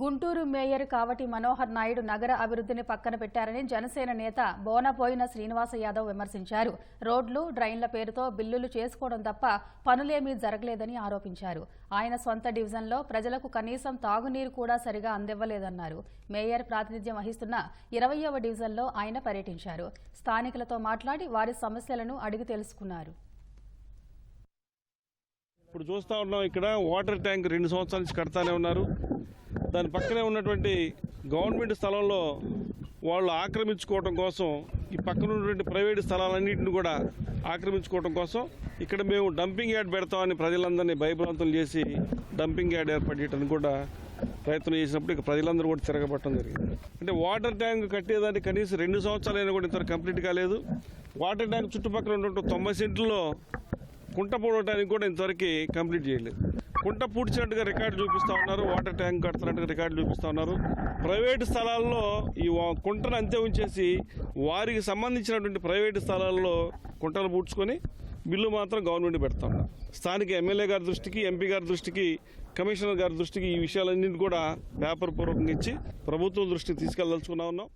Guntur mayor Kavati Manohar Naidu నగర అభివృద్ధిని పక్కన పెట్టారని జనసేన నేత బోనపోయిన శ్రీనివాస యాదవ్ విమర్శించారు. రోడ్లు డ్రైన్ల పేరుతో బిల్లులు చేసుకోవడం తప్ప పనులేమీ జరగలేదని ఆరోపించారు. ఆయన సొంత డివిజన్లో ప్రజలకు కనీసం తాగునీరు కూడా సరిగా అందివ్వలేదన్నారు. మేయర్ ప్రాతినిధ్యం వహిస్తున్న ఇరవయవ డివిజన్లో ఆయన పర్యటించారు. స్థానికులతో మాట్లాడి వారి సమస్యలను అడిగి తెలుసుకున్నారు. ఇప్పుడు చూస్తూ ఉన్నాం ఇక్కడ వాటర్ ట్యాంక్ రెండు సంవత్సరాల నుంచి కడతానే ఉన్నారు. దాని పక్కనే ఉన్నటువంటి గవర్నమెంట్ స్థలంలో వాళ్ళు ఆక్రమించుకోవటం కోసం ఈ పక్కన ఉన్నటువంటి ప్రైవేట్ స్థలాలన్నింటిని కూడా ఆక్రమించుకోవటం కోసం ఇక్కడ మేము డంపింగ్ యార్డ్ పెడతామని ప్రజలందరినీ భయభ్రాంతం చేసి డంపింగ్ యార్డ్ ఏర్పాటు చేయడానికి కూడా ప్రయత్నం చేసినప్పుడు ఇక ప్రజలందరూ కూడా తిరగబట్టడం జరిగింది. అంటే వాటర్ ట్యాంక్ కట్టేదానికి కనీసం రెండు సంవత్సరాలైనా కూడా ఇంతవరకు కంప్లీట్ కాలేదు. వాటర్ ట్యాంక్ చుట్టుపక్కల ఉన్నటువంటి తొంభై సెంట్లలో కుంట పూడటానికి కూడా ఇంతవరకు కంప్లీట్ చేయలేదు. కుంట పూడ్చినట్టుగా రికార్డు చూపిస్తా ఉన్నారు వాటర్ ట్యాంక్ కడుతున్నట్టుగా రికార్డు చూపిస్తూ ఉన్నారు. ప్రైవేటు స్థలాల్లో ఈ కుంటను అంతే ఉంచేసి వారికి సంబంధించినటువంటి ప్రైవేటు స్థలాల్లో కుంటలు పూడ్చుకొని బిల్లు మాత్రం గవర్నమెంట్ పెడతా ఉన్నారు. స్థానిక ఎమ్మెల్యే గారి దృష్టికి ఎంపీ గారి దృష్టికి కమిషనర్ గారి దృష్టికి ఈ విషయాలన్నింటినీ కూడా పేపర్ పూర్వకంగా ఇచ్చి ప్రభుత్వం దృష్టికి తీసుకెళ్ళదలుచుకున్నా ఉన్నాం.